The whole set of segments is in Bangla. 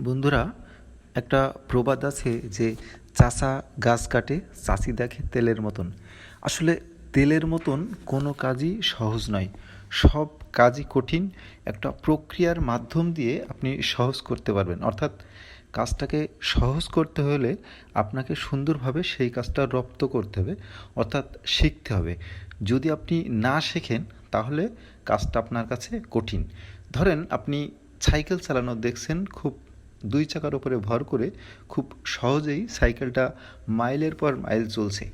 বন্ধুরা, একটা প্রবাদ আছে যে চাষা গাছ কাটে, চাষি দেখে তেলের মতন। আসলে তেলের মতন কোনো কাজই সহজ নয়। সব কাজই কঠিন। একটা প্রক্রিয়ার মাধ্যম দিয়ে আপনি সহজ করতে পারবেন। অর্থাৎ কাজটাকে সহজ করতে হলে আপনাকে সুন্দরভাবে সেই কাজটা রপ্ত করতে হবে, অর্থাৎ শিখতে হবে। যদি আপনি না শেখেন, তাহলে কাজটা আপনার কাছে কঠিন। ধরেন, আপনি সাইকেল চালানো দেখছেন, খুব দুই চাকার উপরে ভর করে খুব সহজেই সাইকেলটা মাইলের পর মাইল চলছে।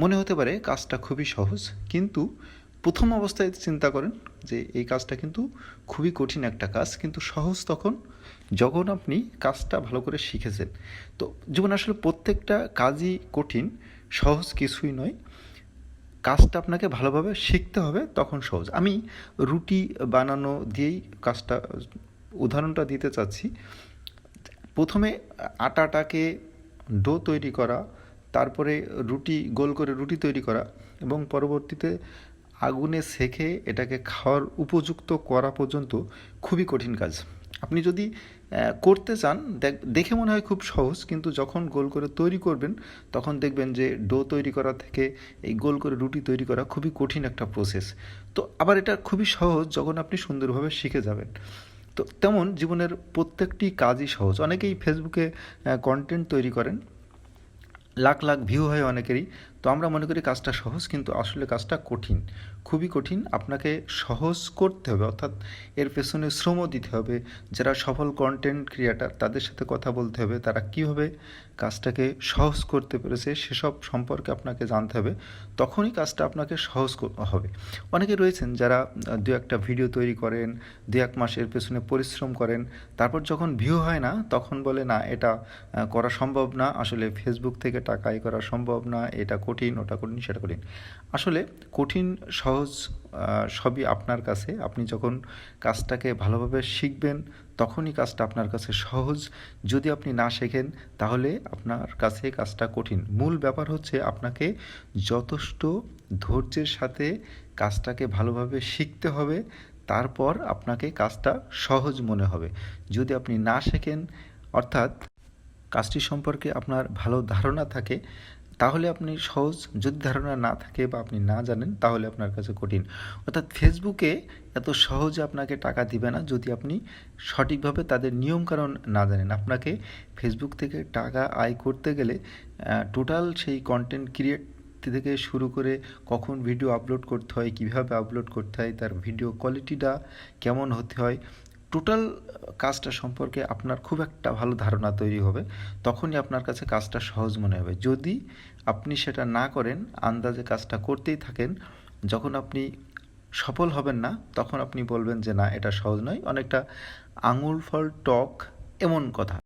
মনে হতে পারে কাজটা খুবই সহজ, কিন্তু প্রথম অবস্থায় চিন্তা করেন যে এই কাজটা কিন্তু খুবই কঠিন একটা কাজ, কিন্তু সহজ তখন যখন আপনি কাজটা ভালো করে শিখেছেন। তো জীবন আসলে প্রত্যেকটা কাজই কঠিন, সহজ কিছুই নয়। কাজটা আপনাকে ভালোভাবে শিখতে হবে তখন সহজ। আমি রুটি বানানো দিয়েই কাজটা, উদাহরণটা দিতে চাচ্ছি। প্রথমে আটাটাকে ডো তৈরি করা, তারপরে রুটি, গোল করে রুটি তৈরি করা এবং পরবর্তীতে আগুনে সেকে এটাকে খাওয়ার উপযুক্ত করা পর্যন্ত খুবই কঠিন কাজ। আপনি যদি করতে চান, দেখ- দেখে মনে হয় খুব সহজ, কিন্তু যখন গোল করে তৈরি করবেন, তখন দেখবেন যে ডো তৈরি করা থেকে এই গোল করে রুটি তৈরি করা খুবই কঠিন একটা প্রসেস তো আবার এটা খুবই সহজ যখন আপনি সুন্দরভাবে শিখে যাবেন। তো তেমন জীবনের প্রত্যেকটি কাজই সহজ। অনেকেই ফেসবুকে কন্টেন্ট তৈরি করেন। লাখ লাখ ভিউ হয় অনেকেরই। তো আমরা মনে করি কাজটা সহজ, কিন্তু আসলে কাজটা কঠিন। খুবই কঠিন। আপনাকে সহজ করতে হবে, অর্থাৎ এর পেছনে শ্রমও দিতে হবে। যারা সফল কন্টেন্ট ক্রিয়েটার তাদের সাথে কথা বলতে হবে। তারা কীভাবে কাজটাকে সহজ করতে পেরেছে, সেসব সম্পর্কে আপনাকে জানতে হবে। তখনই কাজটা আপনাকে সহজ হবে। অনেকে রয়েছেন যারা দু একটা ভিডিও তৈরি করেন, দু এক মাস এর পেছনে পরিশ্রম করেন, তারপর যখন ভিউ হয় না, তখন বলে, না, এটা করা সম্ভব না। আসলে ফেসবুক থেকে টাকা করা সম্ভব না, এটা কঠিন, ওটা কঠিন, সেটা কঠিন। আসলে কঠিন, সহজ সবই আপনার কাছে। আপনি যখন কাজটাকে ভালোভাবে শিখবেন, তখনই কাজটা আপনার কাছে সহজ। যদি আপনি না শেখেন, তাহলে আপনার কাছে কাজটা কঠিন। মূল ব্যাপার হচ্ছে আপনাকে যথেষ্ট ধৈর্যের সাথে কাজটাকে ভালোভাবে শিখতে হবে। তারপর আপনাকে কাজটা সহজ মনে হবে। যদি আপনি না শেখেন, অর্থাৎ কাজটি সম্পর্কে আপনার ভালো ধারণা থাকে তাহলে আপনি সহজ যদি ধারণা না থাকে বা আপনি না জানেন, তাহলে আপনার কাছে কঠিন। অর্থাৎ ফেসবুকে এত সহজে আপনাকে টাকা দিবে না যদি আপনি সঠিকভাবে তাদের নিয়মকানুন না জানেন। আপনাকে ফেসবুক থেকে টাকা আয় করতে গেলে টোটাল সেই কন্টেন্ট ক্রিয়েট থেকে শুরু করে কখন ভিডিও আপলোড করতে হয়, কীভাবে আপলোড করতে হয়, তার ভিডিও কোয়ালিটিটা কেমন হতে হয় টোটাল কাজটা সম্পর্কে আপনার খুব একটা ভালো ধারণা তৈরি হবে, তখনই আপনার কাছে কাজটা সহজ মনে হবে। যদি আপনি সেটা না করেন, আন্দাজে কাজটা করতেই থাকেন, যখন আপনি সফল হবেন না, তখন আপনি বলবেন যে, না, এটা সহজ নয়। অনেকটা আঙুল ফল টক এমন কথা।